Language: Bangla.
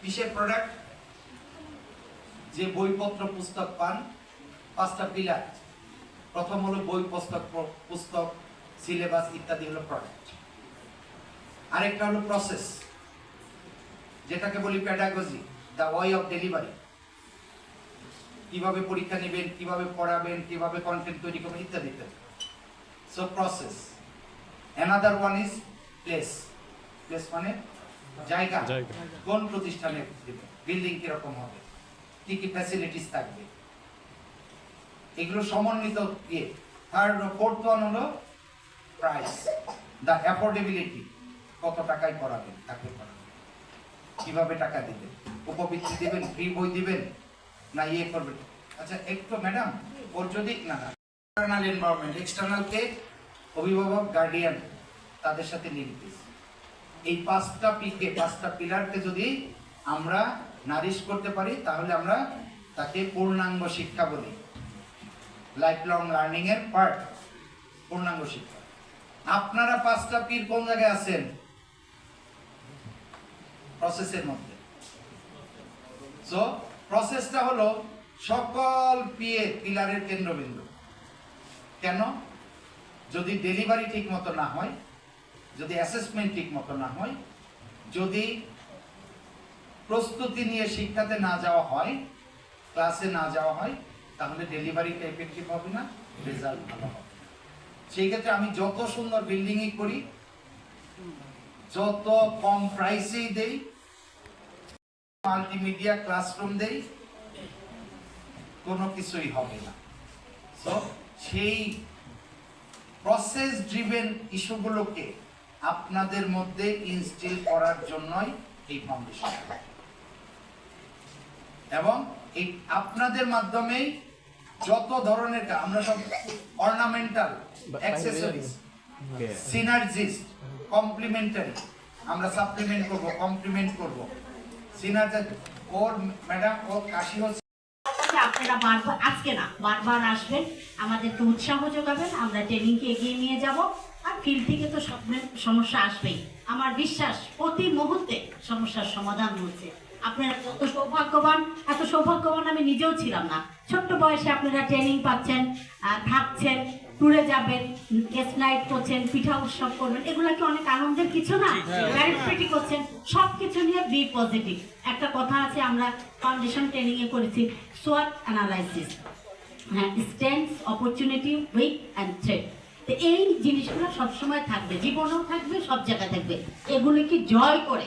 কিসের প্রোডাক্ট যে বইপত্র পুস্তক পান, পাঁচটা পিলার প্রথম হলো বই পুস্তক পুস্তক সিলেবাস ইত্যাদি হলো প্রোডাক্ট আরেকটা হলো প্রসেস যেটাকে বলি pedagogy the way of delivery কীভাবে পরীক্ষা নেবেন, কীভাবে পড়াবেন, কীভাবে কন্টেন্ট তৈরি করবেন, ইত্যাদি ইত্যাদি। So process another one is place place মানে জায়গা। কোন প্রতিষ্ঠানে বিল্ডিং কীরকম হবে? কি কি ফ্যাসিলিটিস থাকবে? এগুলো সমন্বিত ইয়ে। থার্ড ফোর্থ ওয়ান হলো প্রাইস দ্য অ্যাফোর্ডেবিলিটি কত টাকায় করাবেন তাকে করাবেন। কীভাবে টাকা দিবেন? উপবৃত্তি দিবেন ফ্রি বই দিবেন? না ইয়ে করবেন? আচ্ছা একটু ম্যাডাম ওর যদি না না। এক্সটার্নাল এনভায়রনমেন্ট এক্সটার্নালকে অভিভাবক গার্ডিয়ান তাদের সাথে লিঙ্ক এই পাঁচটা পিকে, পাঁচটা পিলারকে যদি আমরা নারিশ করতে পারি, তাহলে আমরা তাকে পূর্ণাঙ্গ শিক্ষা বলি। লাইফ লং লার্নিং এর পার্ট পূর্ণাঙ্গ শিক্ষা। আপনারা পাঁচটা পীর কোন জায়গায় আছেন? প্রসেসের মধ্যে। সো প্রসেসটা হলো সকল পিএ পিলারের কেন্দ্রবিন্দু। কেন? যদি ডেলিভারি ঠিক মতো না হয় যদি অ্যাসেসমেন্ট ঠিক মতো না হয়, যদি প্রস্তুতি নিয়ে শিক্ষাতে না যাওয়া হয় ক্লাসে না যাওয়া হয়, তাহলে ডেলিভারিটা এফেক্টিভ হবে না রেজাল্ট ভালো হবে সেই ক্ষেত্রে আমি যত সুন্দর বিল্ডিংই করি, যত কম প্রাইসেই দেই মাল্টিমিডিয়া ক্লাসরুম দেই, কোনো কিছুই হবে না। সেই প্রসেস ড্রিভেন ইস্যুগুলোকে আপনাদের মধ্যে ইনস্টিল করার জন্যই এই ফাউন্ডেশন এবং এই আপনাদের মাধ্যমেই যত ধরনের আমরা সব অর্নামেন্টাল অ্যাক্সেসরিজ সিনার্জিস্ট কমপ্লিমেন্টারি আমরা সাপ্লিমেন্ট করব কমপ্লিমেন্ট করব। সিনার্জি ওর ম্যাডাম ওর কাশি হচ্ছে আপনারা বারবার, আজকে না, বারবার আসবেন আমাদেরকে উৎসাহ যোগাবেন, আমরা ট্রেনিংকে এগিয়ে নিয়ে যাব। আর ফিল্ড থেকে তো স্বপ্নের সমস্যা আসবেই। আমার বিশ্বাস, প্রতি মুহূর্তে সমস্যার সমাধান হচ্ছে। আপনারা যত সৌভাগ্যবান, এত সৌভাগ্যবান আমি নিজেও ছিলাম না। ছোট্ট বয়সে আপনারা ট্রেনিং পাচ্ছেন থাকছেন। ট্যুরে যাবেন গেস্ট নাইট করছেন পিঠা উৎসব করবেন এগুলো কি অনেক আনন্দের কিছু না? প্যারেন্টস করছেন সব কিছু নিয়ে বি পজিটিভ একটা কথা আছে আমরা ফাউন্ডেশন ট্রেনিং এ করেছি সোয়াট অ্যানালাইসিস হ্যাঁ strengths opportunity weak and threat তো এই জিনিসগুলো সবসময় থাকবে জীবনেও থাকবে সব জায়গায় থাকবে। এগুলিকে জয় করে।